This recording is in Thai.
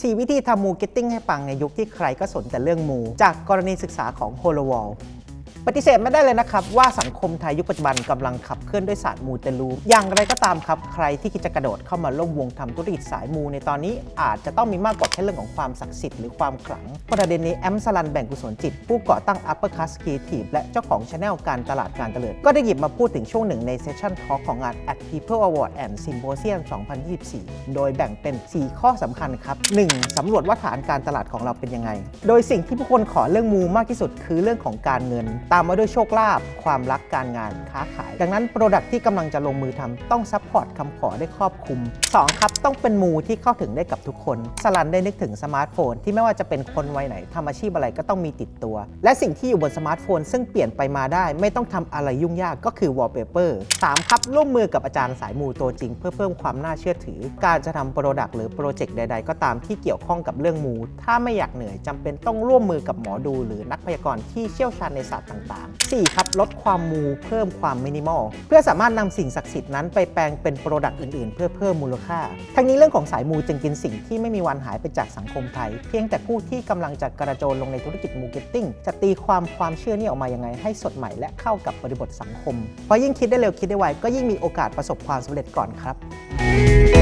4 วิธีทำมูเก็ตติ้งให้ปังในยุคที่ใครก็สนแต่เรื่องมู จากกรณีศึกษาของ h o l o w a l ปฏิเสธไม่ได้เลยนะครับ ว่าสังคมไทยยุคปัจจุบันกำลังขับเคลื่อนด้วยศาสตร์มูเตลู อย่างไรก็ตามครับ ใครที่คิดจะกระโดดเข้ามาร่วมวงทำธุรกิจสายมูในตอนนี้อาจจะต้องมีมากกว่าแค่เรื่องของความศักดิ์สิทธิ์หรือความขลัง ประเด็นนี้แอมสลันแบ่งกุศลจิต ผู้ก่อตั้ง Upper Class Creative และเจ้าของช anel การตลาดการเตลิด ก็ได้หยิบมาพูดถึงช่วงหนึ่งในเซสชั่นทอล์กของงาน At People Award and Symposium 2024 โดยแบ่งเป็น 4 ข้อสำคัญครับ 1. สำรวจว่าฐานการตลาดของเราเป็นยังไง โดยสิ่งที่ผู้คนขอเรื่องมูมากที่สุดคือเรื่องของการเงินตามมาด้วยโชคลาภความรักการงานค้าขาย ดังนั้นโปรดักที่กำลังจะลงมือทำต้องซัพพอร์ตคำขอได้ครอบคลุม 2. ครับ ต้องเป็นมูที่เข้าถึงได้กับทุกคน สลันได้นึกถึงสมาร์ทโฟน ที่ไม่ว่าจะเป็นคนวัยไหนทำอาชีพอะไรก็ต้องมีติดตัว และสิ่งที่อยู่บนสมาร์ทโฟน ซึ่งเปลี่ยนไปมาได้ ไม่ต้องทำอะไรยุ่งยากก็คือ wallpaper 3. ครับร่วมมือกับอาจารย์สายมูตัวจริง เพื่อเพิ่มความน่าเชื่อถือ การจะทำโปรดักหรือโปรเจกต์ใด ๆ ก็ตามที่เกี่ยวข้องกับเรื่องมูถ้าไม่อยากเหนื่อยจำเป็นต้องร่วมมือกับหมอดู หรือนักพยากรณ์ที่เชี่ยวชาญในศาสตร์ต่างๆ 4. ครับลดความมูเพิ่มความมินิมอลเพื่อสามารถนำสิ่งศักดิ์สิทธิ์นั้นไปแปลงเป็นโปรดักต์อื่นๆ เพื่อเพิ่มมูลค่า ทั้งนี้เรื่องของสายมูจึงเป็นสิ่งที่ไม่มีวันหายไปจากสังคมไทย เพียงแต่ผู้ที่กำลังจะกระโจนลงในธุรกิจมูเก็ตติ้งจะตีความความเชื่อนี้ออกมายังไง ให้สดใหม่และเข้ากับบริบทสังคมเพราะยิ่งคิดได้เร็วคิดได้ไวก็ยิ่งมีโอกาสประสบความสำเร็จก่อนครับ